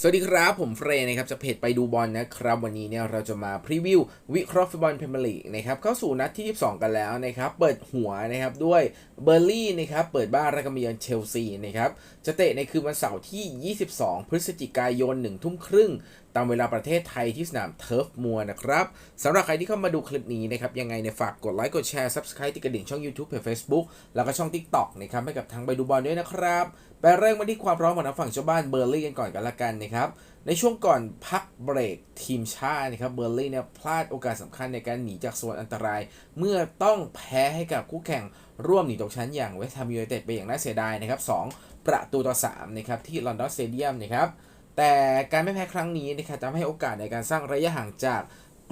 สวัสดีครับ ผมเฟรนนะครับจะเพจไปดูบอลนะครับ วันนี้เนี่ยเราจะมาพรีวิววิเคราะห์ฟุตบอลพรีเมียร์ลีกนะครับเข้าสู่นัดที่ 22 กันแล้วนะครับ เปิดหัวนะครับด้วยเบอร์ลี่นะครับเปิดบ้านรักับเยือนเชลซีนะครับจะเตะในคืนวันเสาร์ที่ 22 พฤศจิกายน1ทุ่มครึ่ง ตามเวลาประเทศไทยที่สนามเทิร์ฟมัวนะครับสำหรับใครที่เข้ามาดูคลิปนี้นะครับ ยังไงเนี่ยฝากกดไลค์กดแชร์ Subscribe ติดกระดิ่งช่อง YouTube เพจ Facebook แล้วก็ช่อง TikTok นะครับให้กับทางไปดูบอลด้วยนะครับไปเริ่มมาที่ความพร้อมของทางฝั่งเจ้าบ้านเบอร์ลี่กันก่อนกันละกันนะครับในช่วงก่อนพักเบรกทีมชาตินะครับเบอร์ลี่เนี่ยพลาดโอกาสสำคัญในการหนีจากโซนอันตราย เมื่อต้องแพ้ให้กับคู่แข่งร่วมหนีตกชั้นอย่างเวสต์แฮมยูไนเต็ดไปอย่างน่าเสียดายนะครับ2ประตูต่อ3นะครับที่ลอนดอนสเตเดียมนะครับ แต่การไม่แพ้ครั้งนี้นะครับทำให้โอกาสในการสร้างระยะห่างจาก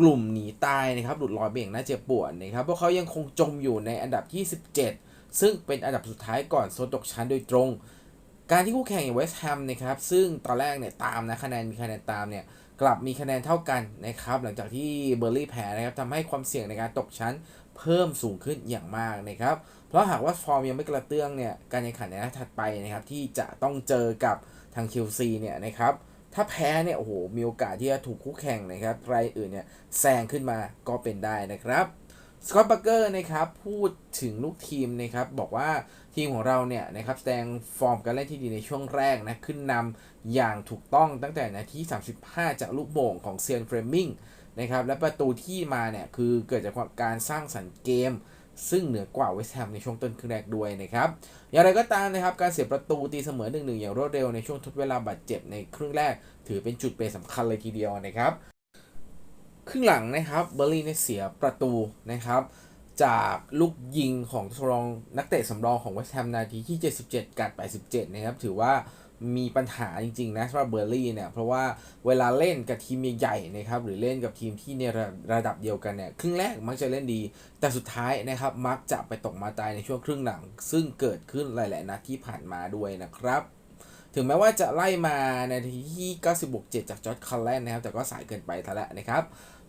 กลุ่มหนีตายนะครับหลุดลอยไปอย่างน่าเจ็บปวดนะครับพวกเขายังคงจมอยู่ในอันดับที่17 ซึ่งเป็นอันดับสุดท้ายก่อนโซนตกชั้นโดยตรง การที่คู่แข่งอย่างเวสต์แฮมนะครับซึ่งตอนแรกเนี่ยตามนะคะแนนมีคะแนนตามเนี่ยกลับมีคะแนนเท่ากันนะครับหลังจากที่เบอร์ลี่แพ้นะครับทำให้ความเสี่ยงในการตกชั้นเพิ่มสูงขึ้นอย่างมากนะครับเพราะหากว่าฟอร์มยังไม่กระเตื้องเนี่ยการแข่งขันในนัดถัดไปนะครับที่จะต้องเจอกับ ทางเชลซีเนี่ยนะครับถ้าแพ้เนี่ยโอ้โหมีโอกาสที่จะถูกคู่แข่งนะครับรายอื่นเนี่ยแซงขึ้นมาก็เป็นได้นะครับสกอตบัคเกอร์นะครับพูดถึงลูกทีมนะครับบอกว่าทีมของเราเนี่ยนะครับแสดงฟอร์มการเล่นที่ดีในช่วงแรกนะขึ้นนำอย่างถูกต้องตั้งแต่นาที35 จากลูกโป่งของเซียนเฟรมมิงนะครับและประตูที่มาเนี่ยคือเกิดจากการสร้างสรรค์เกม ซึ่งเหนือกว่าเวสต์แฮมในช่วงต้นครึ่งแรกด้วยนะครับ อย่างไรก็ตามนะครับ การเสียประตูตีเสมอ1-1อย่างรวดเร็วในช่วงทดเวลาบาดเจ็บในครึ่งแรก ถือเป็นจุดเปลี่ยนสำคัญเลยทีเดียวนะครับ ครึ่งหลังนะครับเบอร์ลี่เนี่ยเสียประตูนะครับจากลูกยิงของตัวรองนักเตะสำรองของเวสต์แฮมนาทีที่ 77 กัด 87 นะครับ ถือว่า มีปัญหาจริงๆนะสำหรับเบอร์ลี่เนี่ยเพราะว่าเวลาเล่นกับทีมใหญ่ๆนะครับหรือเล่นกับทีมที่ในระระดับเดียวกันเนี่ยครึ่งแรกมักจะเล่นดี แต่สุดท้ายนะครับมักจะไปตกมาตายในช่วงครึ่งหลัง ซึ่งเกิดขึ้นหลายๆนัดที่ผ่านมาด้วยนะครับ ถึงแม้ว่าจะไล่มาในทีที่90บวก7จากจอร์ดคัลแลนนะครับแต่ก็สายเกินไปทะละนะครับ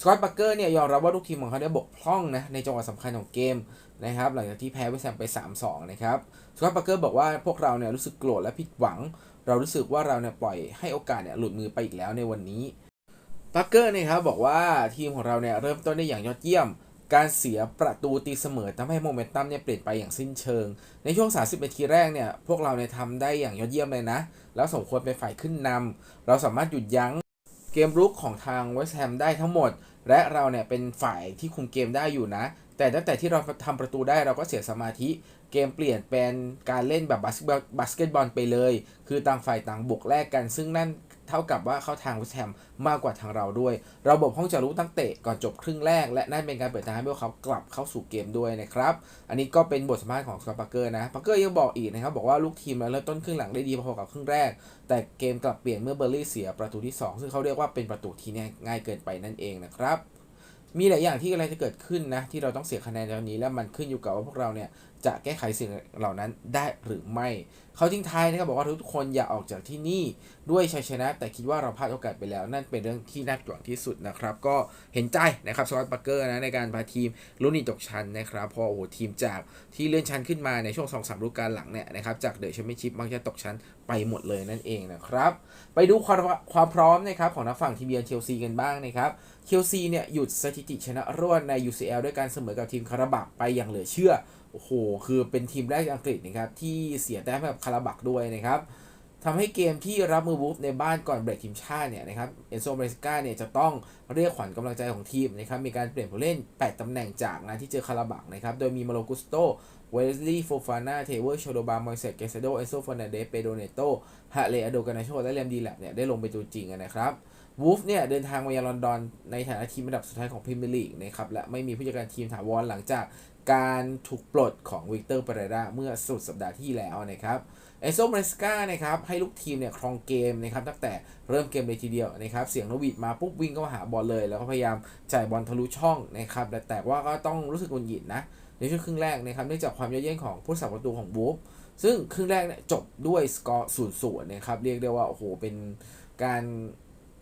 สกอตต์บัคเกอร์เนี่ยยอมรับว่าลูกทีมของเขาได้บกพร่องนะในจังหวะสำคัญของเกมนะครับหลังจากที่แพ้เวสต์แฮมไป 3-2 นะครับสกอตต์บัคเกอร์บอกว่าพวกเราเนี่ยรู้สึกโกรธและผิดหวัง เรารู้สึกว่าเราเนี่ยปล่อยให้โอกาสเนี่ยหลุดมือไปอีกแล้วในวันนี้บัคเกอร์นะครับบอกว่าทีมของเราเนี่ยเริ่มต้นได้อย่างยอดเยี่ยม การเสียประตูตีเสมอทำให้โมเมนตัมเนี่ยเปลี่ยนไปอย่างสิ้นเชิง ในช่วง 30 นาทีแรกเนี่ยพวกเราเนี่ยทำได้อย่างยอดเยี่ยมเลยนะ แล้วสมควรเป็นฝ่ายขึ้นนำเราสามารถหยุดยั้งเกมรุกของทางเวสต์แฮมได้ทั้งหมด และเราเนี่ยเป็นฝ่ายที่คุมเกมได้อยู่นะ แต่ตั้งแต่ที่เราทำประตูได้เราก็เสียสมาธิ เกมเปลี่ยนเป็นการเล่นแบบบาสเกตบอลไปเลย คือต่างฝ่ายต่างบวกแลกกัน ซึ่งนั่นเท่ากับว่าเข้าทางเวสแฮมมากกว่าทางเราด้วยเราบกพร่องจากลูกตั้งเตะก่อนจบครึ่งแรก และนั่นเป็นการเปิดทางให้พวกเขากลับเข้าสู่เกมด้วยนะครับ อันนี้ก็เป็นบทสัมภาษณ์ของสกอตปาร์เกอร์นะปาร์เกอร์ยังบอกอีกนะครับ บอกว่าลูกทีมเริ่มต้นครึ่งหลังได้ดีพอๆกับครึ่งแรก แต่เกมกลับเปลี่ยนเมื่อเบอร์ลี่เสียประตูที่ 2 ซึ่งเขาเรียกว่าเป็นประตูที่ง่ายเกินไปนั่นเองนะครับ มีหลายอย่างที่กำลังจะเกิดขึ้นนะที่เราต้องเสียคะแนนตอนนี้ และมันขึ้นอยู่กับว่าพวกเราเนี่ยจะแก้ไขสิ่งเหล่านั้นได้หรือไม่ เขาทิ้งท้ายนะครับบอกว่าทุกคนอย่าออกจากที่นี่ด้วยชัยชนะ แต่คิดว่าเราพลาดโอกาสไปแล้ว นั่นเป็นเรื่องที่น่ากลัวที่สุดนะครับ ก็เห็นใจนะครับสกอตต์บัคเกอร์นะในการพาทีมลุ้นหนีตกชั้นนะครับพอโอ้โหทีมจากที่เลื่อนชั้นขึ้นมาในช่วง2อสฤดูกาลหลังเนี่ยนะครับจากเดอะแชมเปี้ยนชิพมักจะตกชั้นไปหมดเลยนั่นเองนะครับไปดูความความพร้อมนะครับของนักฝั่งทีมเยือนเชลซีกันบ้างนะครับ เชลซีเนี่ยหยุดสถิติชนะรวดใน UCL ด้วยการเสมอกับทีมคาราบักไปอย่างเหลือเชื่อ โอ้โห คือเป็นทีมแรกอังกฤษนะครับ ที่เสียแต้มให้กับคาราบักด้วยนะครับทำให้เกมที่รับมือบูฟในบ้านก่อนเบรกทีมชาติเนี่ยนะครับเอนโซเมสกาเนี่ยจะต้องเรียกขวัญกำลังใจของทีมนะครับมีการเปลี่ยนผู้เล่น 8ตำแหน่งจากนะที่เจอคาราบักนะครับโดยมีมาโลกุสโตเวสลีย์โฟฟาน่าเทเวอร์โชโดบามอยเซตเกเซโดเอนโซฟอนาเดสเปโดเนโตฮาเลอโดกานาโชและเลมดีแลบเนี่ยได้ลงไปตัวจริงนะครับ วูฟเนี่ยเดินทางมายังลอนดอน ในฐานะทีมอันดับสุดท้ายของพรีเมียร์ลีกนะครับและไม่มีผู้จัดการทีมถาวรหลังจากการถูกปลดของวิกเตอร์เปเรราเมื่อสุดสัปดาห์ที่แล้วนะครับเอโซเมสกานะครับให้ลูกทีมเนี่ยครองเกมนะครับตั้งแต่เริ่มเกมเลยทีเดียวนะครับเสียงนวีดมาปุ๊บวิ่งเข้ามาหาบอลเลย แล้วก็พยายามจ่ายบอลทะลุช่องนะครับแต่แต่ว่าก็ต้องรู้สึกหงุดหงิดนะในช่วงครึ่งแรกนะครับเนื่องจากความเย่อเยี่ยงของผู้สับประตูของบูฟซึ่งครึ่งแรกเนี่ยจบด้วยสกอร์ศูนย์ศูนย์นะครับเรียกได้ว่าโอ้โหเป็นการ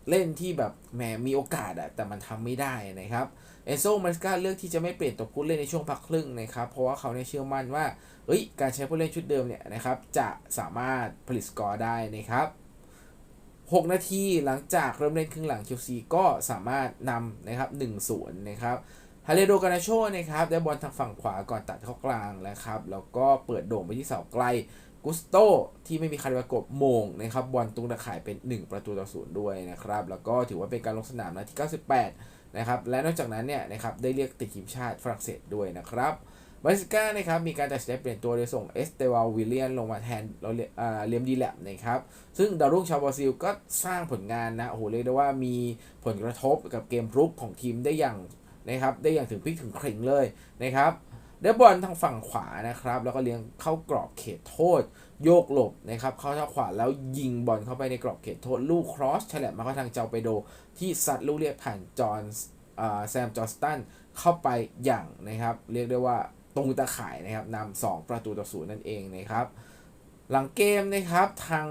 เล่นที่แบบแหมมีโอกาสอะแต่มันทำไม่ได้นะครับเอโซมาสกาเลือกที่จะไม่เปลี่ยนตัวผู้เล่นในช่วงพักครึ่งนะครับ เพราะว่าเขาเนี่ยเชื่อมั่นว่าเอ้ยการใช้ผู้เล่นชุดเดิมเนี่ยนะครับจะสามารถผลิตสกอร์ได้นะครับ 6 นาทีหลังจากเริ่มเล่นครึ่งหลังเชลซีก็สามารถนำนะครับ1-0นะครับฮาเลโดกานาโชนะครับได้บอลทางฝั่งขวาก่อนตัดเข้ากลางนะครับ แล้วก็เปิดโด่งไปที่เสาไกล กุสโตที่ไม่มีใครประกบโมงนะครับบอลตรงตะข่ายเป็น 1 ประตูต่อศูนย์ด้วยนะครับ แล้วก็ถือว่าเป็นการลงสนามนาที่ 98 นะครับ และนอกจากนั้นเนี่ยนะครับได้เรียกติดทีมชาติฝรั่งเศสด้วยนะครับบาริสก้านะครับมีการตัดสินใจเปลี่ยนตัวโดยส่งเอสเตวาวิลเลียนลงมาแทนเราเลียมดีแลบนะครับซึ่งดาวรุ่งชาวบราซิลก็สร้างผลงานนะโอ้โหเรียกได้ว่ามีผลกระทบกับเกมรุกของทีมได้อย่างนะครับได้อย่างถึงพลิกถึงคริงเลยนะครับ ได้บอลทางฝั่งขวานะครับ แล้วก็เลี้ยงเข้ากรอบเขตโทษ โยกหลบนะครับ เข้าทางขวาแล้วยิงบอลเข้าไปในกรอบเขตโทษ ลูกครอสฉลับมาเข้าทางเจ้าไปโด ที่ซัดลูกเรียกผ่านจอห์นแซมจอร์สตันเข้าไปอย่างนะครับ เรียกได้ว่าตรงตะข่ายนะครับนำสองประตูต่อศูนย์นั่นเองนะครับ หลังเกมนะครับทาง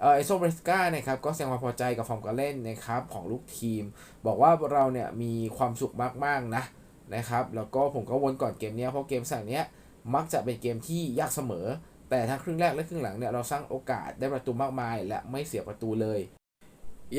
เออโซเบรสกานะครับก็แสดงความพอใจกับฟอร์มการเล่นนะครับของลูกทีม บอกว่าเราเนี่ยมีความสุขมากๆนะ นะครับ แล้วก็ผมก็วนก่อนเกมนี้เพราะเกมสั่งเนี้ยมักจะเป็นเกมที่ยากเสมอ แต่ทั้งครึ่งแรกและครึ่งหลังเนี่ยเราสร้างโอกาสได้ประตูมากมาย และไม่เสียประตูเลย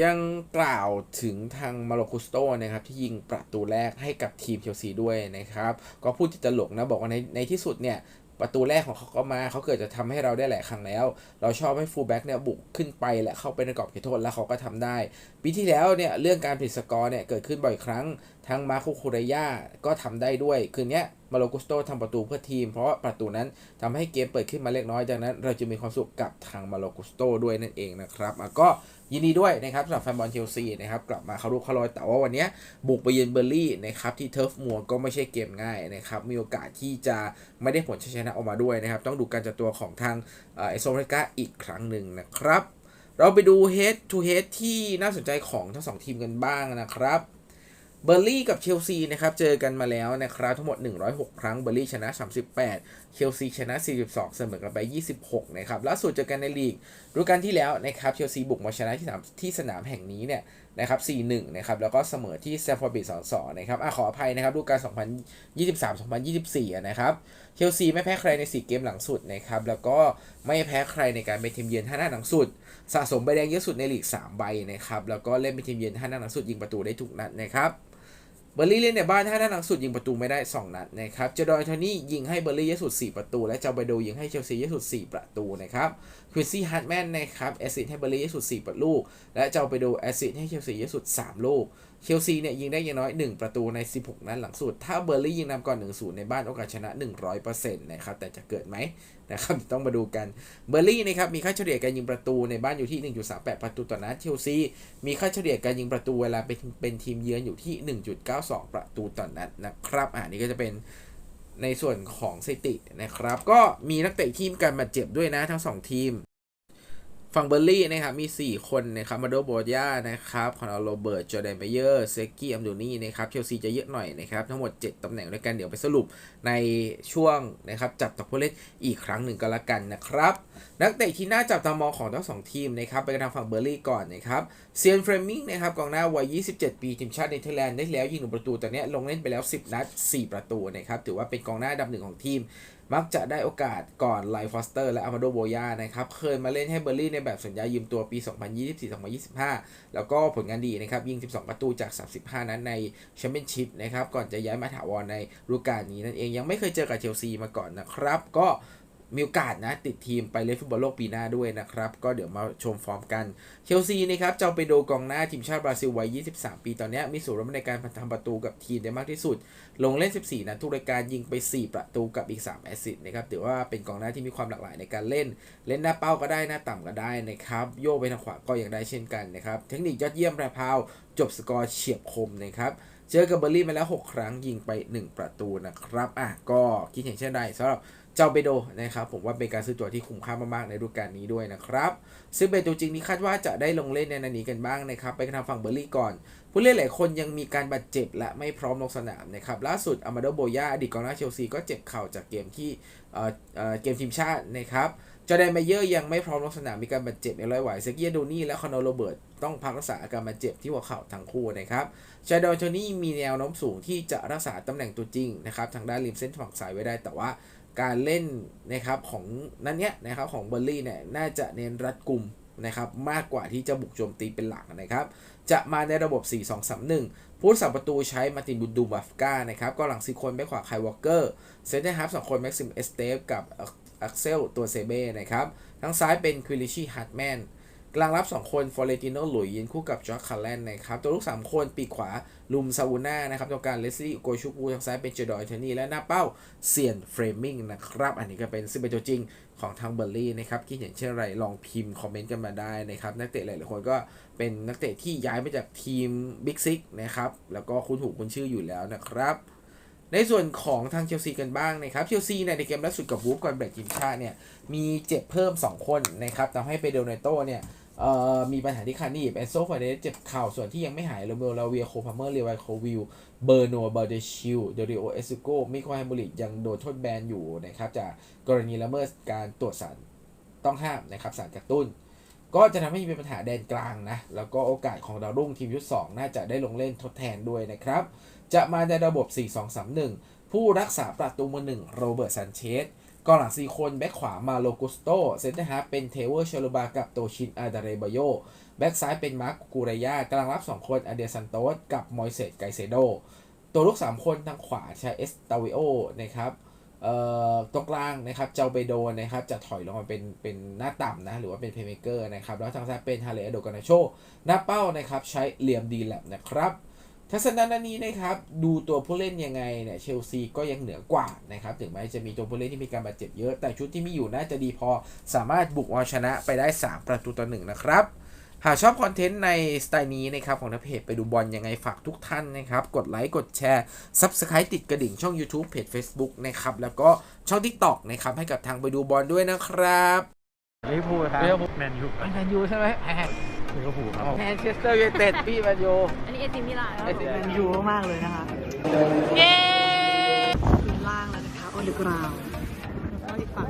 ยังกล่าวถึงทางมาโลคุสโตนะครับที่ยิงประตูแรกให้กับทีมเชลซีด้วยนะครับ ก็พูดติตตลกนะบอกว่าในในที่สุดเนี่ย ประตูแรกของเขาก็มา เขาเกิดจะทำให้เราได้หลายครั้งแล้ว เราชอบให้ฟูลแบ็กเนี่ยบุกขึ้นไปและเข้าไปในกรอบเขตโทษแล้วเขาก็ทำได้ ปีที่แล้วเนี่ยเรื่องการผิดสกอร์เนี่ยเกิดขึ้นบ่อยครั้ง ทั้งมาโคคูเรยาก็ทำได้ด้วย คืนนี้มาโลกุสโตทำประตูเพื่อทีม เพราะประตูนั้นทำให้เกมเปิดขึ้นมาเล็กน้อยดังนั้น เราจะมีความสุขกับทางมาโลกุสโตด้วยนั่นเองนะครับก็ ยินดีด้วยนะครับสำหรับแฟนบอลเชลซีนะครับกลับมาเขารุกเขารอยแต่ว่าวันนี้บุกไปเยือนเบอร์ลี่นะครับที่เทิร์ฟมัวก็ไม่ใช่เกมง่ายนะครับมีโอกาสที่จะไม่ได้ผลชัยชนะออกมาด้วยนะครับต้องดูการจัดตัวของทางเอโซเมรกาอีกครั้งหนึ่งนะครับ เราไปดู head to head ที่น่าสนใจของทั้งสองทีมกันบ้างนะครับ เบอร์ลี่กับเชลซีนะครับเจอกันมาแล้วนะครับทั้งหมด 106 ครั้งเบอร์ลี่ชนะ 38 เชลซีชนะ 42 เสมอกันไป 26 นะครับล่าสุดเจอกันในลีกฤดูกาลที่แล้วนะครับเชลซีบุกมาชนะที่สนามที่สนามแห่งนี้เนี่ยนะครับ 4-1 นะครับแล้วก็เสมอที่แซมฟอร์บิด2-2 นะครับอะขออภัยนะครับฤดูกาล2023-2024 นะครับเชลซีไม่แพ้ใครใน 4 เกมหลังสุดนะครับแล้วก็ไม่แพ้ใครในการเป็นทีมเยือนท่าหน้าหลังสุด สะสมใบแดงเยอะสุดในลีก 3 ใบนะครับแล้วก็เล่นเป็นทีมเยือนท่าหน้าหลังสุดยิงประตูได้ทุกนัดนะครับ เบอร์ลี่เล่นในบ้านถ้าด้านหลังสุดยิงประตูไม่ได้ 2 นัดนะครับเจดอยโทนี่ยิงให้เบอร์ลี่เยอะสุด 4 ประตู และเจ้าไบโดยิงให้เชลซีเยอะสุด 4 ประตูนะครับ ควินซี่ฮาร์ดแมนนะครับแอซิดให้เบอร์ลี่เยอะสุด 4 ประตูและเจ้าไบโดแอซิดให้เชลซีเยอะสุด 3 ลูก เชลซีเนี่ยยิงได้อย่างน้อย 1 ประตูใน 16 นัดหลังสุด ถ้าเบอร์ลี่ยิงนำก่อน 1-0 ในบ้านโอกาสชนะ 100%นะครับ แต่จะเกิดไหมนะครับต้องมาดูกัน เบอร์ลี่นะครับมีค่าเฉลี่ยการยิงประตูในบ้านอยู่ที่ 1.38 ประตูต่อนัด เชลซีมีค่าเฉลี่ยการยิงประตูเวลาเป็นเป็นทีมเยือนอยู่ที่ 1.92 ประตูต่อนัดนะครับอ่านี่ก็จะเป็น ในส่วนของสถิตินะครับ ก็มีนักเตะทีมการบาดเจ็บด้วยนะทั้ง 2 ทีม ฝั่งเบอร์ลี่นะครับมี 4 คนนะครับมาโดโบยานะครับคอนอลโรเบิร์ตจอแดนเบเยอร์เซกี้อัมดูนี่นะครับเชลซีจะเยอะหน่อยนะครับทั้งหมด 7ตำแหน่งด้วยกันเดี๋ยวไปสรุปในช่วงนะครับจับตกผู้เล่นอีกครั้งหนึ่งก็แล้วกันนะครับนักเตะที่น่าจับตามองของทั้งสองทีมนะครับไปกันทางฝั่งเบอร์ลี่ก่อนนะครับเซียนเฟรมิงนะครับกองหน้าวัย 27 ปีทีมชาติเนเธอร์แลนด์ได้แล้วยิงหนึ่งประตูแต่เนี้ยลงเล่นไปแล้ว 10 นัด 4 ประตูนะครับถือว่าเป็นกองหน้าดับหนึ่งของทีม มักจะได้โอกาสก่อนไลฟอสเตอร์และอามาโดโบยานะครับ เคยมาเล่นให้เบอร์ลี่ในแบบสัญญายืมตัวปี 2024-2025 แล้วก็ผลงานดีนะครับ ยิง 12 ประตูจาก 35 นั้นในแชมเปี้ยนชิพนะครับ ก่อนจะย้ายมาถาวรในฤดูกาลนี้นั่นเอง ยังไม่เคยเจอกับเชลซีมาก่อนนะครับ ก็ มีโอกาสนะ ติดทีมไปเล่นฟุตบอลโลกปีหน้าด้วยนะครับ ก็เดี๋ยวมาชมฟอร์มกัน เชลซีนะครับเจ้าไปโดกองหน้าทีมชาติบราซิลวัย 23 ปีตอนนี้มีส่วนร่วมในการทำประตูกับทีมได้มากที่สุด ลงเล่น 14 นัดทุกรายการยิงไป 4 ประตูกับอีก 3 แอสซิสต์นะครับถือว่าเป็นกองหน้าที่มีความหลากหลายในการเล่น เล่นหน้าเป้าก็ได้หน้าต่ำก็ได้นะครับโยกไปทางขวาก็ยังได้เช่นกันนะครับเทคนิคยอดเยี่ยมแพรพาวจบสกอร์เฉียบคมนะครับเจอกับเบอร์ลี่มาแล้ว 6 ครั้งยิงไป 1 ประตูนะครับอะก็คิดเห็นเช่นใดสำหรับ เจ้าเบโดนะครับผมว่าเป็นการซื้อตัวที่คุ้มค่ามากๆในฤดูกาลนี้ด้วยนะครับ ซึ่งเป็นตัวจริงนี้คาดว่าจะได้ลงเล่นในนันนี้กันบ้างนะครับไปกันทางฝั่งเบอร์ลี่ก่อน ผู้เล่นหลายคนยังมีการบาดเจ็บและไม่พร้อมลงสนามนะครับล่าสุดอามาโดโบยาอดีตกองหน้าเชลซีก็เจ็บเข่าจากเกมที่เอ่อเอ่อเกมทีมชาตินะครับจอแดนเมเยอร์ยังไม่พร้อมลงสนามมีการบาดเจ็บเอลอยไหวเซกียโดนี่และคอนโรเบิร์ตต้องพักรักษาอาการบาดเจ็บที่หัวเข่าทั้งคู่นะครับชาดอนโทนี่มีแนวโน้มสูงที่จะรักษาตำแหน่งตัวจริงนะครับทางด้านริมเส้นฝั่งซ้ายไว้ได้แต่ว่า การเล่นนะครับของนั้นเนี้ยนะครับของเบอร์ลี่เนี่ยน่าจะเน้นรัดกลุ่มนะครับมากกว่าที่จะบุกโจมตีเป็นหลักนะครับจะมาในระบบ 4-2-3-1 ผู้สับประตูใช้มาตินบุดูบัฟกานะครับก็หลังซีคนแบ็คขวาไควอเกอร์เซนเตอร์ฮาร์ฟสองคนแม็กซิมเอสเตฟกับอักเซลตัวเซเบ้นะครับทางซ้ายเป็นควิลิชีฮาร์ดแมน กลางรับ 2 คนฟอเรติโนหลุยยืนคู่กับจอร์จคาร์แลนนะครับ ตัวลูก 3 คนปีกขวาลุมซาวูน่านะครับตรงกางเลสลี่โกชูกูทางซ้ายเป็นเจดอยเทนี่และหน้าเป้าเซียนเฟรมิงนะครับ อันนี้ก็เป็นซึ่งเป็นตัวจริงของทางเบอร์ลี่นะครับคิดเห็นเช่นไรลองพิมพ์คอมเมนต์กันมาได้นะครับ นักเตะหลายๆคนก็เป็นนักเตะที่ย้ายมาจากทีมบิ๊กซิกนะครับแล้วก็คุ้นหูคุ้นชื่ออยู่แล้วนะครับในส่วนของทางเชลซีกันบ้างนะครับเชลซีในเกมล่าสุดกับวูฟก่อนเบรกทีมชาติเนี่ยมีเจ็บเพิ่ม 2 คนนะครับทำให้เปเดลเนโตเนี่ย มีปัญหาที่คานี่เอนโซฟาเดสเจ็บเข่าส่วนที่ยังไม่หายโรเมโอลาเวียโคพาเมอร์เรวายโควิลเบอร์โนเบอร์เดชิลเดริโอเอสโกมิโคไฮมูริยังโดนโทษแบนอยู่นะครับจากกรณีละเมิดการตรวจสารต้องห้ามนะครับสารกระตุ้น ก็จะทำให้มีปัญหาแดนกลางนะ แล้วก็โอกาสของดาวรุ่งทีมยุทธ2น่าจะได้ลงเล่นทดแทนด้วยนะครับ จะมาในระบบ 4-2-3-1 ผู้รักษาประตูมือหนึ่งโรเบิร์ตซันเชส กองหลัง4คนแบ็คขวามาโลกุสโตเซนเตอร์ฮาร์เป็นเทเวอร์เชลูบากับโตชินอาดาเรบโยแบ็คซ้ายเป็นมาร์คกูเรยากำลังรับ 2 คนอเดียซันโตสกับมอยเซตไกเซโด ตัวลูก 3 คนทางขวาใช้เอสตาวิโอนะครับเอ่อตรงกลางนะครับเจ้าเบโดนะครับจะถอยลงมาเป็นเป็นหน้าต่ำนะหรือว่าเป็นเพย์เมเกอร์นะครับแล้วทางซ้ายเป็นฮาเลอโดกานาโชหน้าเป้านะครับใช้เหลี่ยมดีแลบนะครับ ทัศนะนี้นะครับดูตัวผู้เล่นยังไงเนี่ยเชลซีก็ยังเหนือกว่านะครับถึงแม้จะมีตัวผู้เล่นที่มีการบาดเจ็บเยอะ แต่ชุดที่มีอยู่น่าจะดีพอสามารถบุกเอาชนะไปได้ 3 ประตูต่อหนึ่งนะครับหากชอบคอนเทนต์ในสไตล์นี้นะครับของทางเพจไปดูบอลยังไงฝากทุกท่านนะครับ กดไลค์ กดแชร์ Subscribe ติดกระดิ่งช่อง YouTube เพจ Facebook นะครับ แล้วก็ช่อง TikTok นะครับให้กับทางไปดูบอลด้วยนะครับลิเวอร์พูลครับลิเวอร์พูลแมนยูแมนยูใช่ไหมแลิเวอร์พูลครับแมนเชสเตอร์ยูไนเต็ดพี่มาโยอันนี้เอซิมิลานเอซิผมแมนยูมากๆเลยนะคะเย้ล่างแล้วนะคะโอลิกราวแล้วก็อีกฝั่